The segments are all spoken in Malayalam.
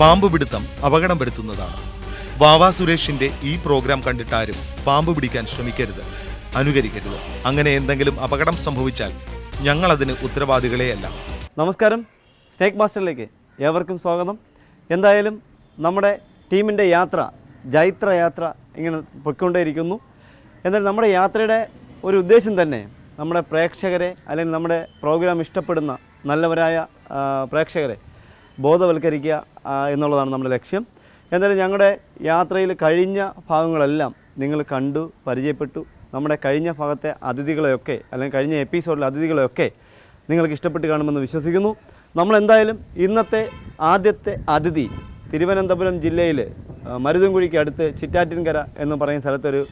പാമ്പ് പിടുത്തം അപകടം വരുത്തുന്നതാണ് വാവാ സുരേഷിന്റെ ഈ പ്രോഗ്രാം കണ്ടിട്ടാരും പാമ്പ് പിടിക്കാൻ ശ്രമിക്കരുത്. അനുകരിക്കരുത്. അങ്ങനെ എന്തെങ്കിലും അപകടം സംഭവിച്ചാൽ ഞങ്ങൾ അതിന് ഉത്തരവാദികളെയല്ല. നമസ്കാരം. സ്നേക്ക് മാസ്റ്ററിലേക്ക് ഏവർക്കും സ്വാഗതം. എന്തായാലും നമ്മുടെ ടീമിന്റെ യാത്ര ജൈത്ര യാത്ര ഇങ്ങനെ പൊയ്ക്കൊണ്ടേയിരിക്കുന്നു. എന്നാൽ നമ്മുടെ യാത്രയുടെ ഒരു ഉദ്ദേശം തന്നെ നമ്മുടെ പ്രേക്ഷകരെ അല്ലെങ്കിൽ നമ്മുടെ പ്രോഗ്രാം ഇഷ്ടപ്പെടുന്ന നല്ലവരായ പ്രേക്ഷകരെ ബോധവൽക്കരിക്കുക എന്നുള്ളതാണ് നമ്മുടെ ലക്ഷ്യം. എന്തായാലും ഞങ്ങളുടെ യാത്രയിൽ കഴിഞ്ഞ ഭാഗങ്ങളെല്ലാം നിങ്ങൾ കണ്ടു പരിചയപ്പെട്ടു. നമ്മുടെ കഴിഞ്ഞ ഭാഗത്തെ അതിഥികളെയൊക്കെ അല്ലെങ്കിൽ കഴിഞ്ഞ എപ്പിസോഡിലെ അതിഥികളെയൊക്കെ നിങ്ങൾക്ക് ഇഷ്ടപ്പെട്ട് കാണുമെന്ന് വിശ്വസിക്കുന്നു. നമ്മൾ എന്തായാലും ഇന്നത്തെ ആദ്യത്തെ അതിഥി തിരുവനന്തപുരം ജില്ലയിൽ മരുതൻകുഴിക്ക് അടുത്ത് ചിറ്റാറ്റിൻകര എന്ന് പറയുന്ന സ്ഥലത്തൊരു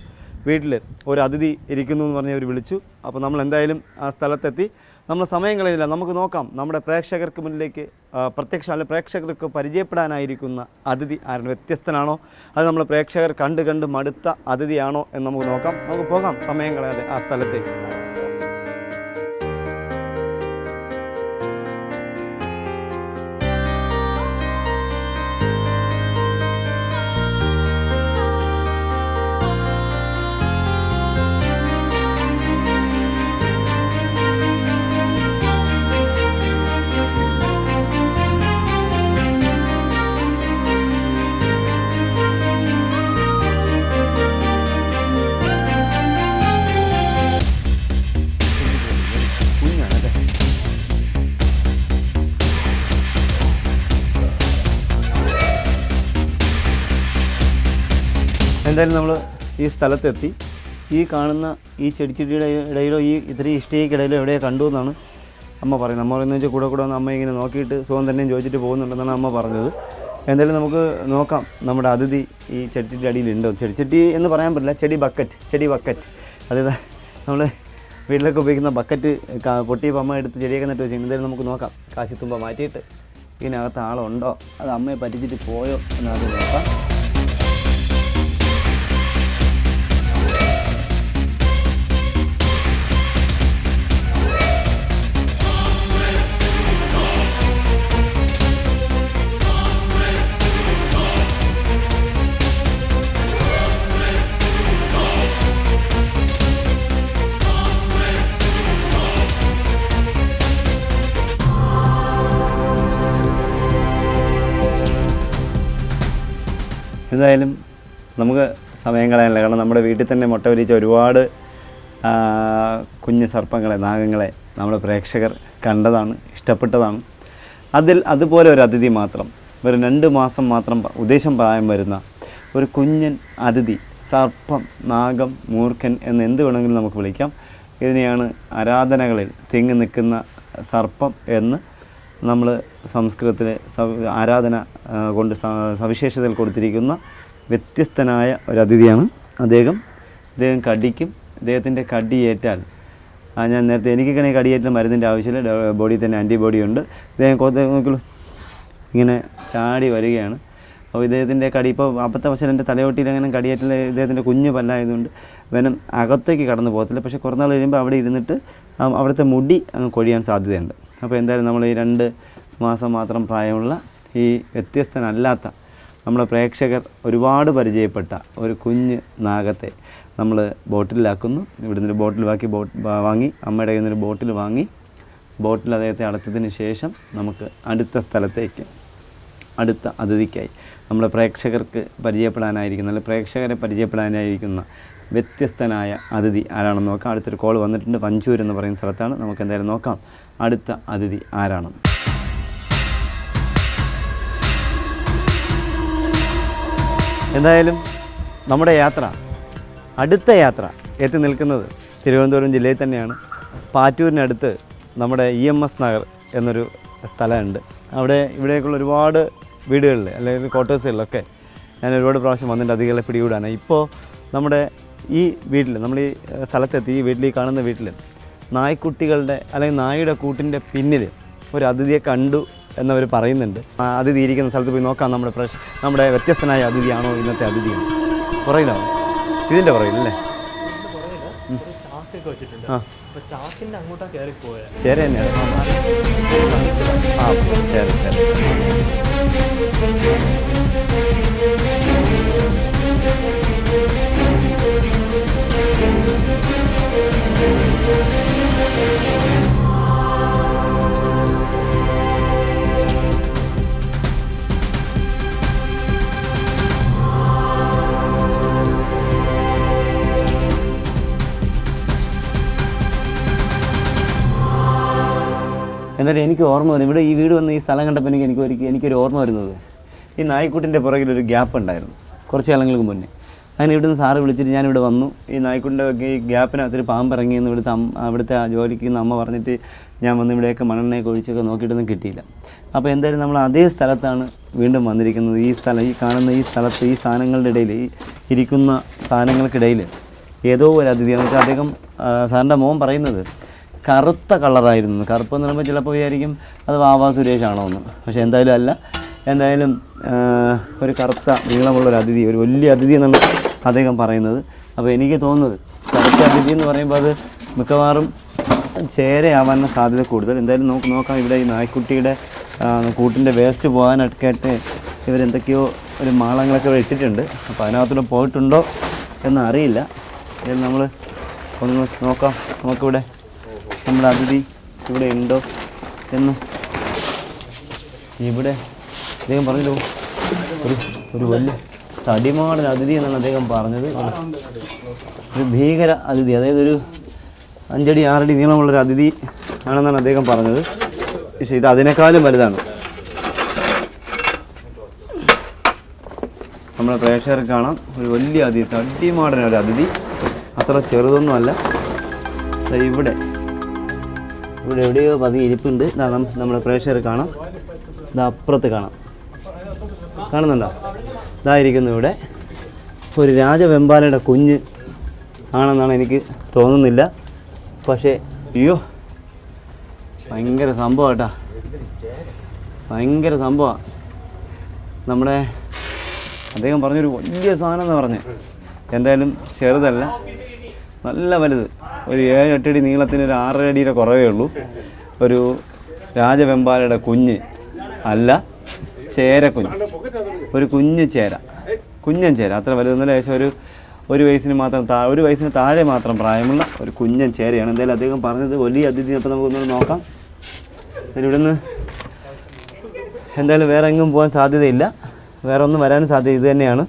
വീട്ടിൽ ഒരു അതിഥി ഇരിക്കുന്നു എന്ന് പറഞ്ഞ് അവർ വിളിച്ചു. അപ്പോൾ നമ്മൾ എന്തായാലും ആ സ്ഥലത്തെത്തി. നമ്മൾ സമയം കളയുന്നില്ല നമുക്ക് നോക്കാം. നമ്മുടെ പ്രേക്ഷകർക്ക് മുന്നിലേക്ക് പ്രത്യക്ഷ അല്ലെ പ്രേക്ഷകർക്ക് പരിചയപ്പെടാനായിരിക്കുന്ന അതിഥി ആരാണ് വ്യത്യസ്തനാണോ? അത് നമ്മൾ പ്രേക്ഷകർ കണ്ട് കണ്ട് മടുത്ത അതിഥിയാണോ എന്ന് നമുക്ക് നോക്കാം. നമുക്ക് പോകാം. സമയം കളയാതെ ആ സ്ഥലത്തേക്ക്. എന്തായാലും നമ്മൾ ഈ സ്ഥലത്തെത്തി. ഈ കാണുന്ന ഈ ചെടിച്ചെടിയുടെ ഇടയിലോ ഈ ഇത്രയും ഇഷ്ടയ്ക്കിടയിലോ എവിടെയോ കണ്ടു എന്നാണ് അമ്മ പറയുന്നത്. അമ്മ പറയുന്നത് വെച്ചാൽ കൂടെ കൂടെ അമ്മ ഇങ്ങനെ നോക്കിയിട്ട് സുഖം തന്നെയും ചോദിച്ചിട്ട് പോകുന്നുണ്ടെന്നാണ് അമ്മ പറഞ്ഞത്. എന്തായാലും നമുക്ക് നോക്കാം. നമ്മുടെ അതിഥി ഈ ചെടിച്ചട്ടി അടിയിലുണ്ടോ? ചെടിച്ചെട്ടി എന്ന് പറയാൻ പറ്റില്ല. ചെടി ബക്കറ്റ്. ചെടി ബക്കറ്റ്. അതായത് നമ്മൾ വീട്ടിലൊക്കെ ഉപയോഗിക്കുന്ന ബക്കറ്റ് പൊട്ടിയപ്പോൾ അമ്മ എടുത്ത് ചെടിയൊക്കെ നട്ട് വെച്ചിട്ടുണ്ട്. എന്തായാലും നമുക്ക് നോക്കാം. കാശിത്തുമ്പ മാറ്റിയിട്ട് ഇതിനകത്ത് ആളുണ്ടോ? അത് അമ്മയെ പറ്റിച്ചിട്ട് പോയോ എന്ന് എന്തായാലും നമുക്ക് സമയം കളയാനില്ല. കാരണം നമ്മുടെ വീട്ടിൽ തന്നെ മുട്ട വിരിച്ച ഒരുപാട് കുഞ്ഞ് സർപ്പങ്ങളെ നാഗങ്ങളെ നമ്മുടെ പ്രേക്ഷകർ കണ്ടതാണ് ഇഷ്ടപ്പെട്ടതാണ്. അതിൽ അതുപോലെ ഒരു അതിഥി മാത്രം ഒരു രണ്ട് മാസം മാത്രം ഉദ്ദേശം പ്രായം വരുന്ന ഒരു കുഞ്ഞൻ അതിഥി സർപ്പം നാഗം മൂർഖൻ എന്ന് എന്ത് വേണമെങ്കിലും നമുക്ക് വിളിക്കാം. ഇതിനെയാണ് ആരാധനകളിൽ തിങ്ങി നിൽക്കുന്ന സർപ്പം എന്ന് നമ്മൾ സംസ്കൃതത്തിലെ ആരാധന കൊണ്ട് സവിശേഷതയിൽ കൊടുത്തിരിക്കുന്ന വ്യത്യസ്തനായ ഒരു അതിഥിയാണ് അദ്ദേഹം. അദ്ദേഹം കടിക്കും. അദ്ദേഹത്തിന്റെ കടിയേറ്റാൽ ഞാൻ നേരത്തെ എനിക്കൊക്കെ കടിയേറ്റാൽ മരുന്നിന്റെ ആവശ്യമില്ല. ബോഡിയിൽ തന്നെ ആന്റിബോഡി ഉണ്ട്. കൊത്ത നോക്കിയുള്ള ഇങ്ങനെ ചാടി വരികയാണ്. അപ്പോൾ ഇദ്ദേഹത്തിന്റെ കടി ഇപ്പോൾ അപ്പത്തെ വശം എന്റെ തലയോട്ടിയിൽ അങ്ങനെ കടിയേറ്റിൽ ഇദ്ദേഹത്തിന്റെ കുഞ്ഞ് പല്ലായതുകൊണ്ട് വനം അകത്തേക്ക് കടന്നു പോകത്തില്ല. പക്ഷേ കുറേ നാൾ കഴിയുമ്പോൾ അവിടെ ഇരുന്നിട്ട് അവിടുത്തെ മുടി അങ്ങ് കൊഴിയാൻ സാധ്യതയുണ്ട്. അപ്പോൾ എന്തായാലും നമ്മൾ ഈ രണ്ട് മാസം മാത്രം പ്രായമുള്ള ഈ വ്യത്യസ്തനല്ലാത്ത നമ്മുടെ പ്രേക്ഷകർ ഒരുപാട് പരിചയപ്പെട്ട ഒരു കുഞ്ഞ് നാഗത്തെ നമ്മൾ ബോട്ടിലാക്കുന്നു. ഇവിടെ നിന്നൊരു ബോട്ടിൽ ബാക്കി ബോട്ട് വാങ്ങി അമ്മയുടെ കയ്യിൽ നിന്നൊരു ബോട്ടിൽ വാങ്ങി. ബോട്ടിൽ അദ്ദേഹത്തെ അടച്ചതിന് ശേഷം നമുക്ക് അടുത്ത സ്ഥലത്തേക്ക് അടുത്ത അതിഥിക്കായി നമ്മുടെ പ്രേക്ഷകർക്ക് പരിചയപ്പെടാനായിരിക്കുന്ന അല്ലെങ്കിൽ പ്രേക്ഷകരെ പരിചയപ്പെടാനായിരിക്കുന്ന വ്യത്യസ്തനായ അതിഥി ആരാണെന്ന് നോക്കാം. അടുത്തൊരു കോൾ വന്നിട്ടുണ്ട്. പഞ്ചൂർ എന്ന് പറയുന്ന സ്ഥലത്താണ്. നമുക്ക് എന്തായാലും നോക്കാം. അടുത്ത അതിഥി ആരാണെന്ന്. എന്തായാലും നമ്മുടെ യാത്ര അടുത്ത യാത്ര എത്തി നിൽക്കുന്നത് തിരുവനന്തപുരം ജില്ലയിൽ തന്നെയാണ്. പാറ്റൂരിനടുത്ത് നമ്മുടെ ഇ എം എസ് നഗർ എന്നൊരു സ്ഥലമുണ്ട്. അവിടെ ഇവിടേക്കുള്ള ഒരുപാട് വീടുകളിൽ അല്ലെങ്കിൽ ക്വാർട്ടേഴ്സുകളിലൊക്കെ ഞാൻ ഒരുപാട് പ്രാവശ്യം വന്നിട്ട് അതികളെ പിടികൂടാണ്. ഇപ്പോൾ നമ്മുടെ ഈ വീട്ടിൽ നമ്മൾ ഈ സ്ഥലത്തെത്തി ഈ വീട്ടിൽ ഈ കാണുന്ന വീട്ടിൽ നായ്ക്കുട്ടികളുടെ അല്ലെങ്കിൽ നായയുടെ കൂട്ടിന്റെ പിന്നിൽ ഒരു അതിഥിയെ കണ്ടു എന്നവർ പറയുന്നുണ്ട്. ആ അതിഥി ഇരിക്കുന്ന സ്ഥലത്ത് പോയി നോക്കാം. നമ്മുടെ പ്രശ് നമ്മുടെ വ്യത്യസ്തനായ അതിഥിയാണോ ഇന്നത്തെ അതിഥിയാണ് പുറകിലാണോ ഇതിന്റെ പുറകിലല്ലേ ആ. ശരി തന്നെയാണ് ആ ചേര ചേര എന്നാലും എനിക്ക് ഓർമ്മ വന്നു. ഇവിടെ ഈ വീട് വന്ന് ഈ സ്ഥലം കണ്ടപ്പോൾ എനിക്ക് എനിക്ക് എനിക്കൊരു ഓർമ്മ വരുന്നത്. ഈ നായ്ക്കുട്ടിന്റെ പുറകിൽ ഒരു ഗ്യാപ്പ് ഉണ്ടായിരുന്നു. കുറച്ച് കാലങ്ങൾക്ക് മുന്നേ. അങ്ങനെ ഇവിടുന്ന് സാറ് വിളിച്ചിട്ട് ഞാനിവിടെ വന്നു. ഈ നായ്ക്കുണ്ടൊക്കെ ഈ ഗ്യാപ്പിനകത്തൊരു പാമ്പ് ഇറങ്ങിയെന്ന് ഇവിടുത്തെ അവിടുത്തെ ജോലിക്ക് അമ്മ പറഞ്ഞിട്ട് ഞാൻ വന്ന് ഇവിടെയൊക്കെ മണ്ണെണ്ണയൊക്കെ ഒഴിച്ചൊക്കെ നോക്കിയിട്ടൊന്നും കിട്ടിയില്ല. അപ്പോൾ എന്തായാലും നമ്മൾ അതേ സ്ഥലത്താണ് വീണ്ടും വന്നിരിക്കുന്നത്. ഈ സ്ഥലം ഈ കാണുന്ന ഈ സ്ഥലത്ത് ഈ സാധനങ്ങളുടെ ഇടയിൽ ഈ ഇരിക്കുന്ന സാധനങ്ങൾക്കിടയിൽ ഏതോ ഒരു അതിഥി എന്ന് വെച്ചാൽ അദ്ദേഹം സാറിന്റെ മോൻ പറയുന്നത് കറുത്ത കളറായിരുന്നു. കറുപ്പ് എന്ന് പറയുമ്പോൾ ചിലപ്പോൾ വിചാരിക്കും അത് വാവാ സുരേഷ് ആണോ എന്ന്. പക്ഷേ എന്തായാലും അല്ല. എന്തായാലും ഒരു കറുത്ത നീളമുള്ള ഒരു അതിഥി ഒരു വലിയ അതിഥി എന്നാണ് അദ്ദേഹം പറയുന്നത്. അപ്പോൾ എനിക്ക് തോന്നുന്നത് അതിഥി എന്ന് പറയുമ്പോൾ അത് മിക്കവാറും ചേരയാവാനുള്ള സാധ്യത കൂടുതൽ. എന്തായാലും നമുക്ക് നോക്കാം ഇവിടെ ഈ നായ്ക്കുട്ടിയുടെ കൂട്ടിന്റെ വേസ്റ്റ് പോകാനൊക്കെയായിട്ട് ഇവരെന്തൊക്കെയോ ഒരു മാളങ്ങളൊക്കെ ഇവിടെ ഇട്ടിട്ടുണ്ട്. അപ്പോൾ അതിനകത്തൂടെ പോയിട്ടുണ്ടോ എന്നറിയില്ല. ഇത് നമ്മൾ ഒന്ന് നോക്കാം നമുക്കിവിടെ നമ്മുടെ അതിഥി ഇവിടെ ഉണ്ടോ എന്ന്. ഇവിടെ അദ്ദേഹം പറഞ്ഞല്ലോ ഒരു ഒരു വലിയ തടിമാടൻ അതിഥി എന്നാണ് അദ്ദേഹം പറഞ്ഞത്. ഒരു ഭീകര അതിഥി അതായത് ഒരു അഞ്ചടി ആറടി നീളമുള്ളൊരു അതിഥി ആണെന്നാണ് അദ്ദേഹം പറഞ്ഞത്. പക്ഷേ ഇത് അതിനേക്കാളും വലുതാണ്. നമ്മളെ പ്രേക്ഷകർക്ക് കാണാം. ഒരു വലിയ അതിഥി തടിമാടൻ ഒരു അതിഥി. അത്ര ചെറുതൊന്നുമല്ല ഇവിടെ. ഇവിടെ എവിടെയോ പതി ഇരിപ്പുണ്ട്. നമ്മുടെ പ്രേക്ഷകർ കാണാം. ഇതാ അപ്പുറത്ത് കാണാം. കാണുന്നുണ്ടോ? ഇതായിരിക്കുന്നു ഇവിടെ. ഒരു രാജവെമ്പാലയുടെ കുഞ്ഞ് ആണെന്നാണ് എനിക്ക് തോന്നുന്നില്ല. പക്ഷേ അയ്യോ ഭയങ്കര സംഭവം കേട്ടാ ഭയങ്കര സംഭവമാണ് നമ്മുടെ അദ്ദേഹം പറഞ്ഞൊരു വലിയ സാധനം എന്ന് പറഞ്ഞ്. എന്തായാലും ചെറുതല്ല. നല്ല വലുത്. ഒരു ഏഴ് എട്ടടി നീളത്തിന് ഒരു ആറര അടിയുടെ കുറവേ ഉള്ളൂ. ഒരു രാജവെമ്പാലയുടെ കുഞ്ഞ് അല്ല ചേരക്കുഞ്ഞ്. ഒരു കുഞ്ഞു ചേര. കുഞ്ഞൻ ചേര. അത്ര വലുതെന്നല്ല ഏകദേശം ഒരു ഒരു വയസ്സിന് മാത്രം താ ഒരു വയസ്സിന് താഴെ മാത്രം പ്രായമുള്ള ഒരു കുഞ്ഞൻ ചേരയാണ്. എന്തായാലും അദ്ദേഹം പറഞ്ഞത് വലിയ അതിഥി അപ്പോൾ നമുക്കൊന്ന് നോക്കാം. ഇവിടുന്ന് എന്തായാലും വേറെ എങ്ങും പോകാൻ സാധ്യതയില്ല. വേറെ ഒന്നും വരാനും സാധ്യത ഇത് തന്നെയാണ്.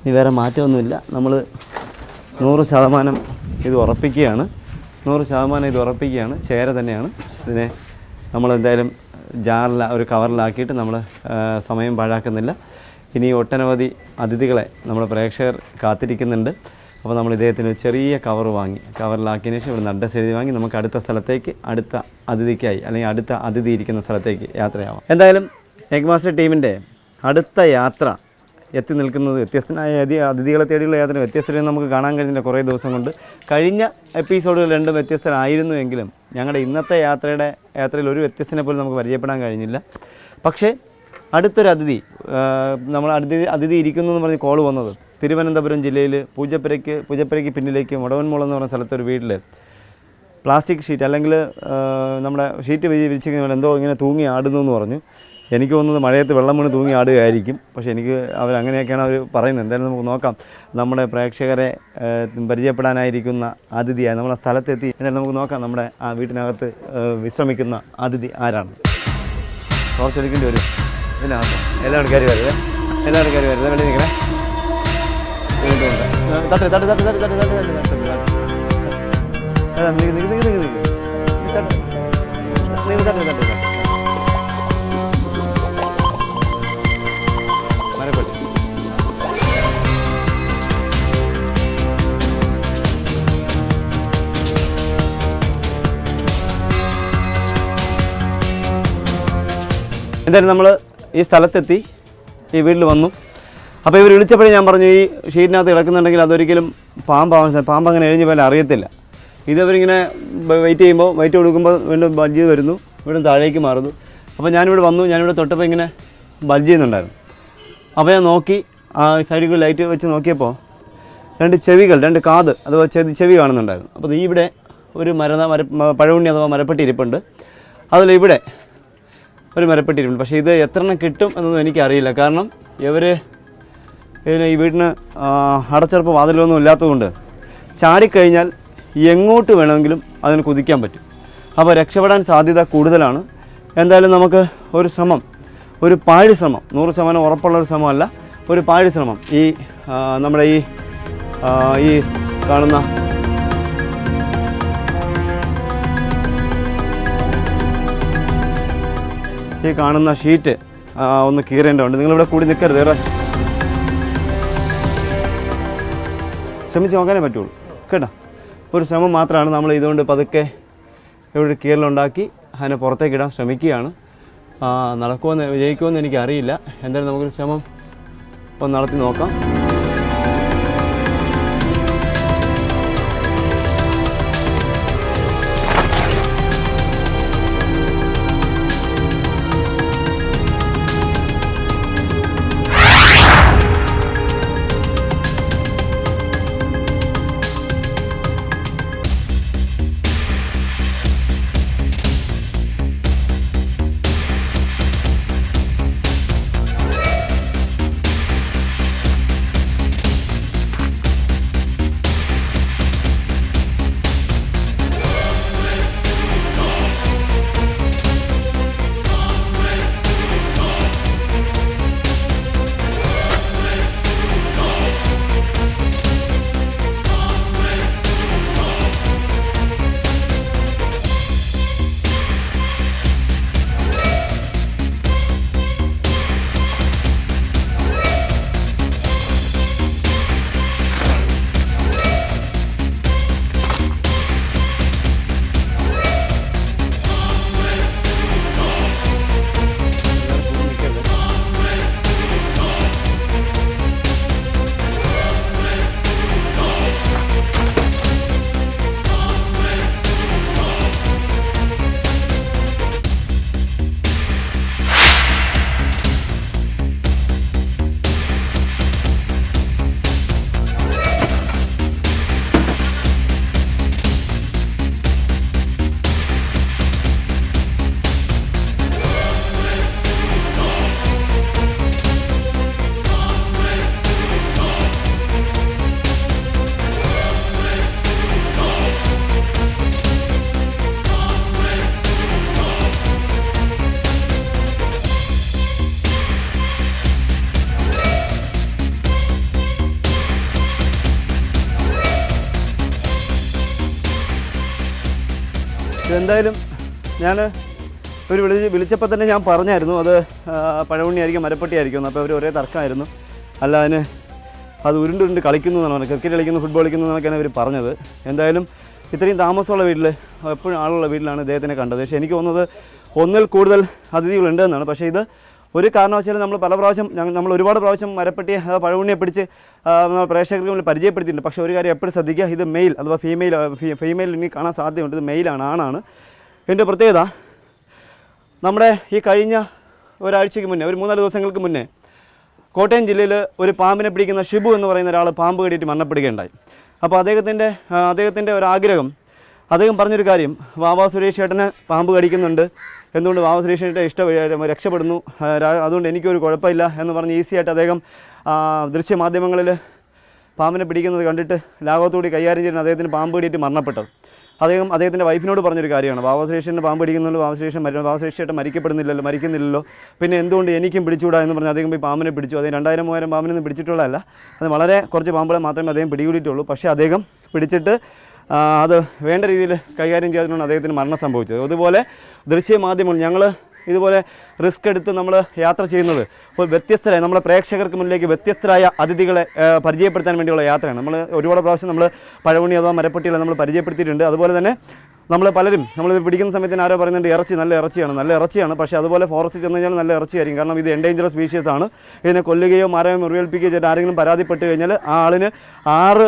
ഇനി വേറെ മാറ്റമൊന്നുമില്ല. നമ്മൾ നൂറ് ശതമാനം ഇത് ഉറപ്പിക്കുകയാണ്. നൂറ് ശതമാനം ഇത് ഉറപ്പിക്കുകയാണ്. ചേര തന്നെയാണ്. ഇതിനെ നമ്മളെന്തായാലും ജാറില ഒരു കവറിലാക്കിയിട്ട് നമ്മൾ സമയം പാഴാക്കുന്നില്ല. ഇനി ഒട്ടനവധി അതിഥികളെ നമ്മുടെ പ്രേക്ഷകർ കാത്തിരിക്കുന്നുണ്ട്. അപ്പോൾ നമ്മൾ ഇദ്ദേഹത്തിന് ഒരു ചെറിയ കവർ വാങ്ങി. കവറിലാക്കിയതിന് ശേഷം ഇവിടുന്ന് അഡ്രസ്സ് എഴുതി വാങ്ങി. നമുക്ക് അടുത്ത സ്ഥലത്തേക്ക് അടുത്ത അതിഥിക്കായി അല്ലെങ്കിൽ അടുത്ത അതിഥി ഇരിക്കുന്ന സ്ഥലത്തേക്ക് യാത്രയാവാം. എന്തായാലും എഗ് മാസ്റ്റർ ടീമിന്റെ അടുത്ത യാത്ര എത്തി നിൽക്കുന്നത് വ്യത്യസ്തനായ അതി അതിഥികളെ തേടിയുള്ള യാത്ര വ്യത്യസ്തരെ നമുക്ക് കാണാൻ കഴിഞ്ഞില്ല കുറേ ദിവസം കൊണ്ട്. കഴിഞ്ഞ എപ്പിസോഡുകൾ രണ്ടും വ്യത്യസ്തരായിരുന്നു എങ്കിലും ഞങ്ങളുടെ ഇന്നത്തെ യാത്രയുടെ യാത്രയിൽ ഒരു വ്യത്യസ്തനെ പോലും നമുക്ക് പരിചയപ്പെടാൻ കഴിഞ്ഞില്ല. പക്ഷേ അടുത്തൊരു അതിഥി നമ്മൾ അതിഥി അതിഥി ഇരിക്കുന്നു എന്ന് പറഞ്ഞ് കോൾ വന്നത്. തിരുവനന്തപുരം ജില്ലയിൽ പൂജപ്പുരയ്ക്ക് പൂജപ്പുരയ്ക്ക് പിന്നിലേക്ക് മുടവൻമോൾ എന്ന് പറഞ്ഞ സ്ഥലത്തൊരു വീട്ടിൽ പ്ലാസ്റ്റിക് ഷീറ്റ് അല്ലെങ്കിൽ നമ്മുടെ ഷീറ്റ് വിരി വിരിച്ചിരിക്കുന്ന എന്തോ ഇങ്ങനെ തൂങ്ങി ആടുന്നു എന്ന് പറഞ്ഞു. എനിക്ക് തോന്നുന്നത് മഴയത്ത് വെള്ളം വീണ് തൂങ്ങി ആടുകയായിരിക്കും. പക്ഷേ എനിക്ക് അവരങ്ങനെയൊക്കെയാണ് അവർ പറയുന്നത്. എന്തായാലും നമുക്ക് നോക്കാം. നമ്മുടെ പ്രേക്ഷകരെ പരിചയപ്പെടാനായിരിക്കുന്ന അതിഥിയായി നമ്മളെ സ്ഥലത്തെത്തി. എന്തായാലും നമുക്ക് നോക്കാം നമ്മുടെ ആ വീട്ടിനകത്ത് വിശ്രമിക്കുന്ന അതിഥി ആരാണ്. ടോർച്ചടിക്കേണ്ടി വരും. പിന്നെ എല്ലാവരും കയറി വരുന്നത് എല്ലാവരും കയറി വരുന്നത് വെളിയിൽ നിൽക്കണേ തട്ട് തട്ട് തട്ട് തട്ട് തട്ട് തട്ട് തട്ട് നിൽക്ക് നിൽക്ക് നിൽക്ക് നിൽക്ക് തട്ട് നിങ്ങൾ തട്ട് തട്ട് തട്ട് മരപ്പെട്ടി എന്തായാലും നമ്മൾ ഈ സ്ഥലത്തെത്തി ഈ വീട്ടിൽ വന്നു. അപ്പോൾ ഇവർ വിളിച്ചപ്പോഴേ ഞാൻ പറഞ്ഞു ഈ ഷീറ്റിനകത്ത് കിടക്കുന്നുണ്ടെങ്കിൽ അതൊരിക്കലും പാമ്പാവാൻ പാമ്പ് അങ്ങനെ എഴുതി പോലെ അറിയത്തില്ല. ഇതവരിങ്ങനെ വെയിറ്റ് ചെയ്യുമ്പോൾ വെയിറ്റ് കൊടുക്കുമ്പോൾ വീണ്ടും ബൾജ് വരുന്നു വീണ്ടും താഴേക്ക് മാറുന്നു. അപ്പോൾ ഞാനിവിടെ വന്നു ഞാനിവിടെ തൊട്ടപ്പോൾ ഇങ്ങനെ ബൾജ് ചെയ്യുന്നുണ്ടായിരുന്നു അപ്പോൾ ഞാൻ നോക്കി ആ സൈഡിൽ ലൈറ്റ് വെച്ച് നോക്കിയപ്പോൾ രണ്ട് ചെവികൾ രണ്ട് കാത് അഥവാ ചെവി ചെവി കാണുന്നുണ്ടായിരുന്നു. അപ്പോൾ ഇവിടെ ഒരു മരന മര പഴവുണ്ണി അഥവാ മരപ്പെട്ടി ഇരിപ്പുണ്ട്. അതിൽ ഇവിടെ ഒരു മരപ്പെട്ടി ഇരിപ്പുണ്ട് പക്ഷേ ഇത് എത്ര എണ്ണം കിട്ടും എന്നൊന്നും എനിക്കറിയില്ല. കാരണം ഇവർ ഇതിന് ഈ വീടിന് അടച്ചുറപ്പ് വാതിലൊന്നും ഇല്ലാത്തതുകൊണ്ട് ചാടിക്കഴിഞ്ഞാൽ എങ്ങോട്ട് വേണമെങ്കിലും അതിന് കുതിക്കാൻ പറ്റും. അപ്പോൾ രക്ഷപ്പെടാൻ സാധ്യത കൂടുതലാണ്. എന്തായാലും നമുക്ക് ഒരു ശ്രമം ഒരു പാഴി ശ്രമം നൂറ് ശതമാനം ഉറപ്പുള്ള ഒരു ശ്രമമല്ല ഒരു പാഴി ശ്രമം ഈ നമ്മുടെ ഈ ഈ കാണുന്ന ഈ കാണുന്ന ഷീറ്റ് ഒന്ന് കീറേണ്ടതുണ്ട്. നിങ്ങളിവിടെ കൂടി നിൽക്കരുത് വേറെ ശ്രമിച്ച് നോക്കാനേ പറ്റുള്ളൂ. കേട്ടോ? ഒരു ശ്രമം മാത്രമാണ് നമ്മൾ ഇതുകൊണ്ട് പതുക്കെ ഇവിടെ കീറലുണ്ടാക്കി അതിനെ പുറത്തേക്ക് ഇടാൻ ശ്രമിക്കുകയാണ്. നടക്കുമെന്ന് വിജയിക്കുമെന്ന് എനിക്കറിയില്ല. എന്തായാലും നമുക്കൊരു ശ്രമം ഒന്ന് നടത്തി നോക്കാം. ഇതെന്തായാലും ഞാൻ ഒരു വിളി വിളിച്ചപ്പോൾ തന്നെ ഞാൻ പറഞ്ഞായിരുന്നു. അത് ആ, പഴവുണ്ണിയായിരിക്കും മരപ്പട്ടിയായിരിക്കും എന്ന് അപ്പോൾ അവർ ഒരേ തർക്കമായിരുന്നു. അല്ല അതിന് അത് ഉരുണ്ടുരുണ്ട് കളിക്കുന്നു എന്നാണ് പറഞ്ഞത്. ക്രിക്കറ്റ് കളിക്കുന്നു ഫുട്ബോൾ കളിക്കുന്നു എന്നൊക്കെയാണ് അവർ പറഞ്ഞത്. എന്തായാലും ഇത്രയും താമസമുള്ള വീട്ടിൽ എപ്പോഴും ആളുള്ള വീട്ടിലാണ് ഇദ്ദേഹത്തിനെ കണ്ടത്. പക്ഷേ എനിക്ക് തോന്നുന്നത് ഒന്നിൽ കൂടുതൽ അതിഥികളുണ്ട് എന്നാണ്. പക്ഷേ ഇത് ഒരു കാരണവശാലും നമ്മൾ പല പ്രാവശ്യം നമ്മൾ ഒരുപാട് പ്രാവശ്യം മരപ്പെട്ടിയെ പഴവുണ്ണിയെ പിടിച്ച് നമ്മൾ പ്രേക്ഷകർക്ക് മുന്നിൽ പരിചയപ്പെടുത്തിയിട്ടുണ്ട്. പക്ഷേ ഒരു കാര്യം എപ്പോഴും ശ്രദ്ധിക്കുക ഇത് മെയിൽ അഥവാ ഫീമെയിൽ ഫീമെയിൽ ഇനി കാണാൻ സാധ്യതയുണ്ട്. ഇത് മെയിലാണ് ആണാണ്. എന്റെ പ്രത്യേകത നമ്മുടെ ഈ കഴിഞ്ഞ ഒരാഴ്ചയ്ക്ക് മുന്നേ ഒരു മൂന്നാൽ ദിവസങ്ങൾക്ക് മുന്നേ കോട്ടയം ജില്ലയിൽ ഒരു പാമ്പിനെ പിടിക്കുന്ന ഷിബു എന്ന് പറയുന്ന ഒരാൾ പാമ്പ് കടിയിട്ട് മരണപ്പെടുകയുണ്ടായി. അപ്പോൾ അദ്ദേഹത്തിന്റെ അദ്ദേഹത്തിന്റെ ഒരു ആഗ്രഹം അദ്ദേഹം പറഞ്ഞൊരു കാര്യം വാവാ സുരേഷ് ചേട്ടന് പാമ്പ് കടിക്കുന്നുണ്ട്. എന്തുകൊണ്ട് ചേട്ടൻ ഇഷ്ടം രക്ഷപ്പെടുന്നു? അതുകൊണ്ട് എനിക്കൊരു കുഴപ്പമില്ല എന്ന് പറഞ്ഞ് ഈസിയായിട്ട് അദ്ദേഹം ദൃശ്യമാധ്യമങ്ങളിൽ പാമ്പിനെ പിടിക്കുന്നത് കണ്ടിട്ട് ലാഘവത്തോടി കൈകാര്യം ചെയ്യുന്ന അദ്ദേഹത്തിന് പാമ്പ് പിടിയിട്ട് മരണപ്പെട്ടത്. അദ്ദേഹം അദ്ദേഹത്തിന്റെ വൈഫിനോട് പറഞ്ഞൊരു കാര്യമാണ്. ബാബശ്രീഷന് പാമ്പ് പിടിക്കുന്നുള്ളൂ ബാബശ്രീഷൻ മരി ബാബശ്രീഷേട്ടൻ മരിക്കപ്പെടുന്നില്ലല്ലോ മരിക്കുന്നില്ലല്ലോ. പിന്നെ എന്തുകൊണ്ട് എനിക്കും പിടിച്ചുകൂടാ എന്ന് പറഞ്ഞ് അദ്ദേഹം പോയി പാമ്പിനെ പിടിച്ചു. അദ്ദേഹം രണ്ടായിരം മൂവായിരം പാമ്പിനൊന്നും പിടിച്ചിട്ടുള്ളതല്ല. അത് വളരെ കുറച്ച് പാമ്പുകളെ മാത്രമേ അദ്ദേഹം പിടികൂടിയിട്ടുള്ളൂ. പക്ഷേ അദ്ദേഹം പിടിച്ചിട്ട് അത് വേണ്ട രീതിയിൽ കൈകാര്യം ചെയ്യാതിനാണ് അദ്ദേഹത്തിന് മരണം സംഭവിച്ചത്. അതുപോലെ ദൃശ്യമാധ്യമങ്ങൾ ഞങ്ങൾ ഇതുപോലെ റിസ്ക് എടുത്ത് നമ്മൾ യാത്ര ചെയ്യുന്നത് ഇപ്പോൾ വ്യത്യസ്തരായ നമ്മളെ പ്രേക്ഷകർക്ക് മുന്നിലേക്ക് വ്യത്യസ്തരായ അതിഥികളെ പരിചയപ്പെടുത്താൻ വേണ്ടിയുള്ള യാത്രയാണ്. നമ്മൾ ഒരുപാട് പ്രാവശ്യം നമ്മൾ പഴവണി അഥവാ മരപ്പെട്ടികളെ നമ്മൾ പരിചയപ്പെടുത്തിയിട്ടുണ്ട്. അതുപോലെ തന്നെ നമ്മൾ പലരും നമ്മൾ പിടിക്കുന്ന സമയത്തിന് ആരോ പറയുന്നുണ്ട് ഇറച്ചി നല്ല ഇറച്ചിയാണ് നല്ല ഇറച്ചിയാണ്. പക്ഷേ അതുപോലെ ഫോറസ്റ്റ് ചെന്ന് കഴിഞ്ഞാൽ നല്ല ഇറച്ചിയായിരിക്കും. കാരണം ഇത് എൻഡേഞ്ചറസ് സ്പീഷീസ് ആണ്. ഇതിനെ കൊല്ലുകയോ മരം മുറിവേൽപ്പിക്കുകയോ ചെയ്ത് ആരെങ്കിലും പരാതിപ്പെട്ട് കഴിഞ്ഞാൽ ആ ആളിന് ആറ്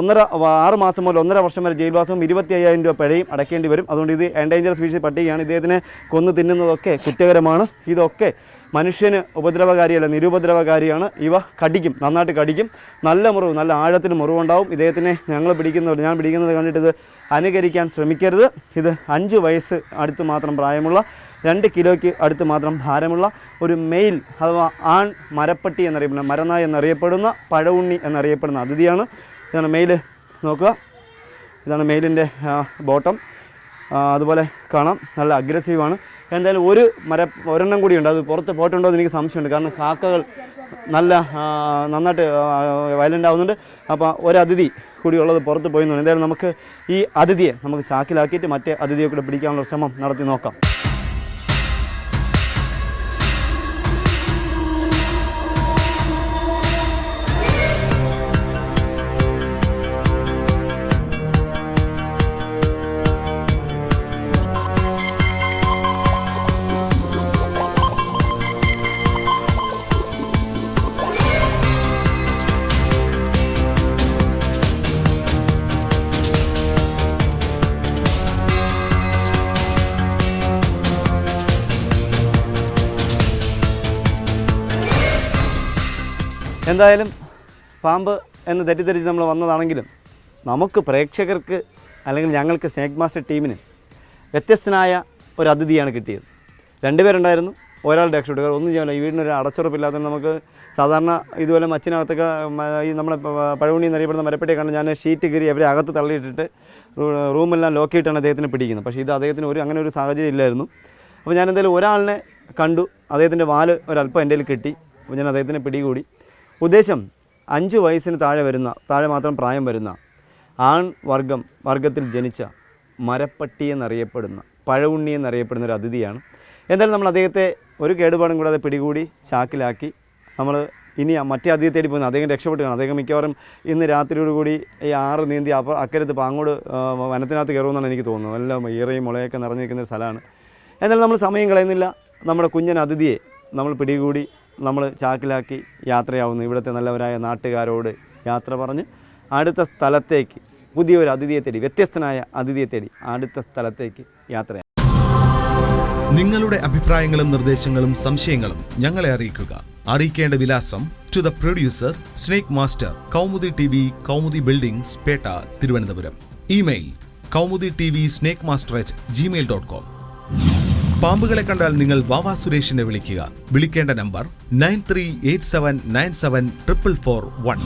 ഒന്നര ആറ് മാസം മുതൽ ഒന്നര വർഷം വരെ ജയിൽവാസവും ഇരുപത്തി അയ്യായിരം രൂപ പിഴയും അടയ്ക്കേണ്ടി വരും. അതുകൊണ്ട് ഇത് എൻഡേഞ്ചറസ് സ്പീഷീസ് പട്ടികയാണ്. ഇദ്ദേഹത്തിനെ കൊന്നു തിന്നുന്നതൊക്കെ കുറ്റകരമാണ്. ഇതൊക്കെ മനുഷ്യന് ഉപദ്രവകാരിയല്ല നിരുപദ്രവകാരിയാണ്. ഇവ കടിക്കും നന്നായിട്ട് കടിക്കും. നല്ല മുറിവ് നല്ല ആഴത്തിന് മുറിവുണ്ടാവും. ഇദ്ദേഹത്തിനെ ഞങ്ങൾ പിടിക്കുന്നവർ ഞാൻ പിടിക്കുന്നത് കണ്ടിട്ട് ഇത് അനുകരിക്കാൻ ശ്രമിക്കരുത്. ഇത് അഞ്ച് വയസ്സ് അടുത്ത് മാത്രം പ്രായമുള്ള രണ്ട് കിലോയ്ക്ക് അടുത്ത് മാത്രം ഭാരമുള്ള ഒരു മെയിൽ അഥവാ ആൺ മരപ്പട്ടി എന്നറിയപ്പെടുന്ന മരനായ എന്നറിയപ്പെടുന്ന പഴവുണ്ണി എന്നറിയപ്പെടുന്ന അതിഥിയാണ്. ഇതാണ് മെയിൽ. നോക്കുക. ഇതാണ് മെയിലിന്റെ ബോട്ടം. അതുപോലെ കാണാം. നല്ല അഗ്രസീവാണ് എന്തായാലും ഒരു മര ഒരെണ്ണം ഉണ്ട്. അത് പുറത്ത് പോയിട്ടുണ്ടോ എന്ന് എനിക്ക് സംശയമുണ്ട്. കാരണം കാക്കകൾ നല്ല നന്നായിട്ട് വയലന്റ് ആവുന്നുണ്ട്. അപ്പോൾ ഒരു അതിഥി കൂടിയുള്ളത് പുറത്ത് പോയിന്നുണ്ട് എന്തായാലും നമുക്ക് ഈ അതിഥിയെ നമുക്ക് ചാക്കിലാക്കിയിട്ട് മറ്റേ അതിഥിയെ കൂടെ പിടിക്കാനുള്ള ശ്രമം നടത്തി നോക്കാം. എന്തായാലും പാമ്പ് എന്ന് തെറ്റിദ്ധരിച്ച് നമ്മൾ വന്നതാണെങ്കിലും നമുക്ക് പ്രേക്ഷകർക്ക് അല്ലെങ്കിൽ ഞങ്ങൾക്ക് സ്നേക് മാസ്റ്റർ ടീമിന് വ്യത്യസ്തനായ ഒരു അതിഥിയാണ് കിട്ടിയത്. രണ്ടുപേരുണ്ടായിരുന്നു ഒരാൾ രക്ഷപ്പെട്ടു. ഒന്നും ചെയ്യാനില്ല. ഈ വീടിനൊരു അടച്ചുറപ്പില്ലാത്ത നമുക്ക് സാധാരണ ഇതുപോലെ മച്ചിനകത്തൊക്കെ ഈ നമ്മുടെ പഴവണി എന്നറിയപ്പെടുന്ന മരപ്പെട്ടി കണ്ട് ഞാൻ ഷീറ്റ് കീറി അവരെ അകത്ത് തള്ളിയിട്ടിട്ട് റൂമെല്ലാം ചെയ്തിട്ടാണ് അദ്ദേഹത്തിന് പിടിക്കുന്നത്. പക്ഷേ ഇത് അദ്ദേഹത്തിന് ഒരു അങ്ങനെ ഒരു സാഹചര്യം ഇല്ലായിരുന്നു. അപ്പോൾ ഞാൻ എന്തായാലും ഒരാളിനെ കണ്ടു. അദ്ദേഹത്തിന്റെ വാൽ ഒരല്പം എന്റെ കിട്ടി. അപ്പോൾ ഞാൻ അദ്ദേഹത്തിനെ പിടികൂടി. ഉദ്ദേശം അഞ്ച് വയസ്സിന് താഴെ വരുന്ന താഴെ മാത്രം പ്രായം വരുന്ന ആൺ വർഗം വർഗത്തിൽ ജനിച്ച മരപ്പട്ടി എന്നറിയപ്പെടുന്ന പഴവുണ്ണി എന്നറിയപ്പെടുന്ന ഒരു അതിഥിയാണ്. എന്തായാലും നമ്മൾ അദ്ദേഹത്തെ ഒരു കേടുപാടും കൂടാതെ പിടികൂടി ചാക്കിലാക്കി. നമ്മൾ ഇനി മറ്റേ അതിഥി തേടി പോകുന്നത് അദ്ദേഹം രക്ഷപ്പെട്ട് കാണും. അദ്ദേഹം മിക്കവാറും ഇന്ന് രാത്രിയോടുകൂടി ഈ ആറ് നീന്തി അപ്പ അക്കരത്ത് പാങ്ങോട് വനത്തിനകത്ത് കയറുമെന്നാണ് എനിക്ക് തോന്നുന്നത്. എല്ലാം ഈറയും മുളയൊക്കെ നിറഞ്ഞിരിക്കുന്ന ഒരു സ്ഥലമാണ്. എന്നാലും നമ്മൾ സമയം കളയുന്നില്ല. നമ്മുടെ കുഞ്ഞൻ അതിഥിയെ നമ്മൾ പിടികൂടി നമ്മൾ ചാക്കിലാക്കി യാത്രയാവുന്നു. ഇവിടുത്തെ നല്ലവരായ നാട്ടുകാരോട് യാത്ര പറഞ്ഞ് അടുത്ത സ്ഥലത്തേക്ക് പുതിയൊരു അതിഥിയെ തേടി വ്യത്യസ്തനായ അതിഥിയെ തേടി അടുത്ത സ്ഥലത്തേക്ക് യാത്ര നിങ്ങളുടെ അഭിപ്രായങ്ങളും നിർദ്ദേശങ്ങളും സംശയങ്ങളും ഞങ്ങളെ അറിയിക്കുക. അറിയിക്കേണ്ട വിലാസം to the producer snake master Kaumudi T V Kaumudi buildings Pettah Thiruvananthapuram. Email Kaumudi T V snake master at Gmail dot com പാമ്പുകളെ കണ്ടാൽ നിങ്ങൾ വാവാ സുരേഷിനെ വിളിക്കുക. വിളിക്കേണ്ട number nine three eight seven nine seven triple four one.